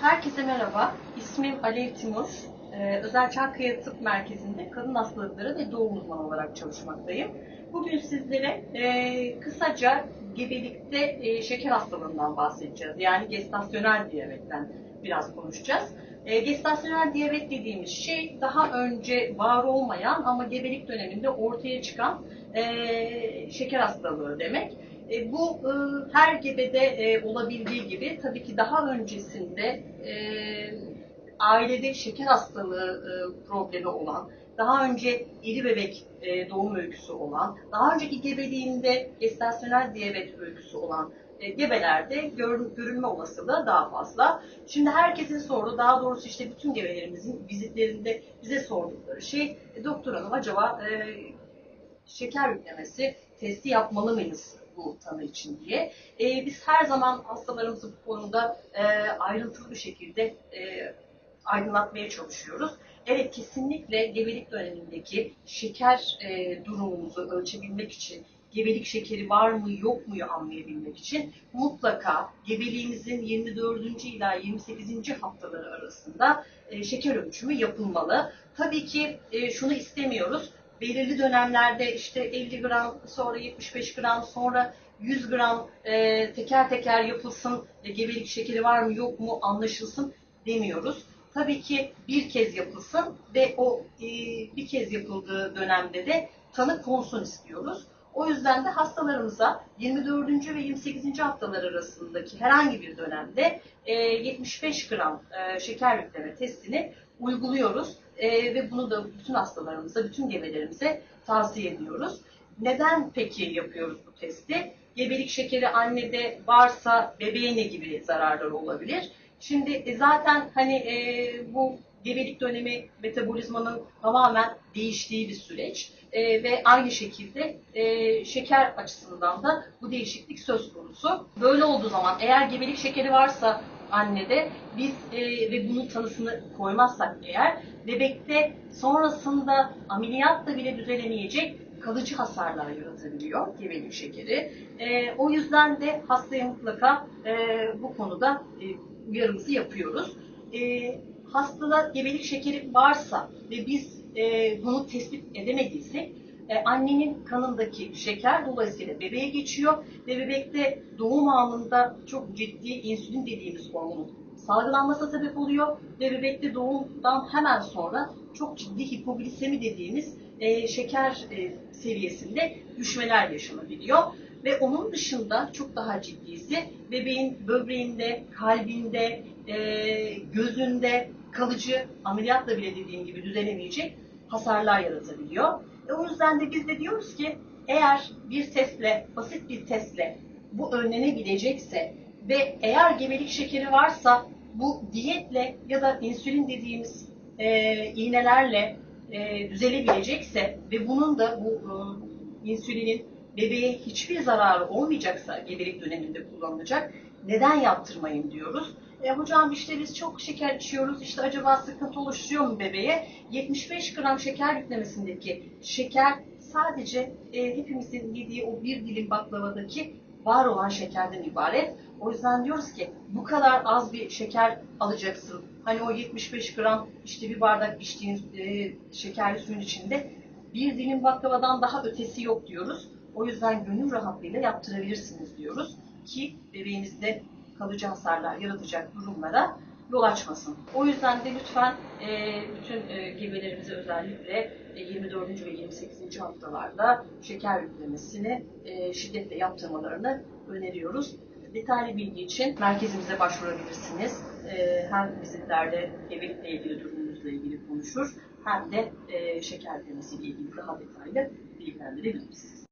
Herkese merhaba. İsmim Alev Timur. Ee, Özel Çankaya Tıp Merkezi'nde kadın hastalıkları ve doğum uzmanı olarak çalışmaktayım. Bugün sizlere e, kısaca gebelikte e, şeker hastalığından bahsedeceğiz. Yani gestasyonel diyabetten biraz konuşacağız. E, gestasyonel diyabet dediğimiz şey daha önce var olmayan ama gebelik döneminde ortaya çıkan e, şeker hastalığı demek. E, bu e, her gebede e, olabildiği gibi tabii ki daha öncesinde ailede şeker hastalığı problemi olan, daha önce iri bebek doğum öyküsü olan, daha önceki gebeliğinde gestasyonel diyabet öyküsü olan gebelerde gör, görülme olasılığı daha fazla. Şimdi herkesin sorduğu, daha doğrusu işte bütün gebelerimizin vizitlerinde bize sordukları şey, doktor hanım acaba şeker yüklemesi testi yapmalı mıyız bu tanı için diye. E, biz her zaman hastalarımızı bu konuda e, ayrıntılı bir şekilde e, aydınlatmaya çalışıyoruz. Evet kesinlikle gebelik dönemindeki şeker e, durumumuzu ölçebilmek için gebelik şekeri var mı yok muyu anlayabilmek için mutlaka gebeliğimizin 24. ila 28. haftaları arasında e, şeker ölçümü yapılmalı. Tabii ki e, şunu istemiyoruz. Belirli dönemlerde işte 50 gram, sonra 75 gram, sonra 100 gram e, teker teker yapılsın, e, gebelik şekeri var mı yok mu anlaşılsın demiyoruz. Tabii ki bir kez yapılsın ve o e, bir kez yapıldığı dönemde de tanı konsun istiyoruz. O yüzden de hastalarımıza 24. ve 28. haftalar arasındaki herhangi bir dönemde e, 75 gram e, şeker yükleme testini uyguluyoruz. E, ve bunu da bütün hastalarımıza, bütün gebelerimize tavsiye ediyoruz. Neden peki yapıyoruz bu testi? Gebelik şekeri annede varsa bebeğe ne gibi zararları olabilir? Şimdi e, zaten hani e, bu gebelik dönemi metabolizmanın tamamen değiştiği bir süreç E, ve aynı şekilde e, şeker açısından da bu değişiklik söz konusu. Böyle olduğu zaman eğer gebelik şekeri varsa annede biz e, ve bunun tanısını koymazsak eğer bebekte sonrasında ameliyatla bile düzelemeyecek kalıcı hasarlar yaratabiliyor gebelik şekeri. E, o yüzden de hastaya mutlaka e, bu konuda e, uyarımızı yapıyoruz. E, hastada gebelik şekeri varsa ve biz e, bunu tespit edemediysek e, annenin kanındaki şeker dolayısıyla bebeğe geçiyor ve bebekte doğum anında çok ciddi insülin dediğimiz hormonun salgılanmasına sebep oluyor ve bebekte doğumdan hemen sonra çok ciddi hipoglisemi dediğimiz e, şeker e, seviyesinde düşmeler yaşanabiliyor. Ve onun dışında çok daha ciddisi bebeğin böbreğinde, kalbinde, e, gözünde kalıcı ameliyatla bile dediğim gibi düzelemeyecek hasarlar yaratabiliyor. E, o yüzden de biz de diyoruz ki eğer bir testle, basit bir testle bu önlenebilecekse ve eğer gebelik şekeri varsa bu diyetle ya da insülin dediğimiz e, iğnelerle e, düzelebilecekse ve bunun da bu e, insülinin bebeğe hiçbir zararı olmayacaksa gebelik döneminde kullanılacak neden yaptırmayın diyoruz. E, hocam işte biz çok şeker içiyoruz işte acaba sıkıntı oluşturuyor mu bebeğe? 75 gram şeker yüklemesindeki şeker sadece e, hepimizin yediği o bir dilim baklavadaki var olan şekerden ibaret. O yüzden diyoruz ki bu kadar az bir şeker alacaksın. Hani o 75 gram işte bir bardak içtiğin e, şekerli suyun içinde bir dilim baklavadan daha ötesi yok diyoruz. O yüzden gönül rahatlığıyla yaptırabilirsiniz diyoruz ki bebeğinizde kalıcı hasarlar yaratacak durumlara yol açmasın. O yüzden de lütfen e, bütün e, gebelerimize özellikle e, 24. ve 28. haftalarda şeker yüklemesini e, şiddetle yaptırmalarını öneriyoruz. Detaylı bilgi için merkezimize başvurabilirsiniz. E, hem vizitlerde gebelikle ilgili durumunuzla ilgili konuşur hem de e, şeker yüklemesiyle ilgili daha detaylı bilgilendirebiliriz.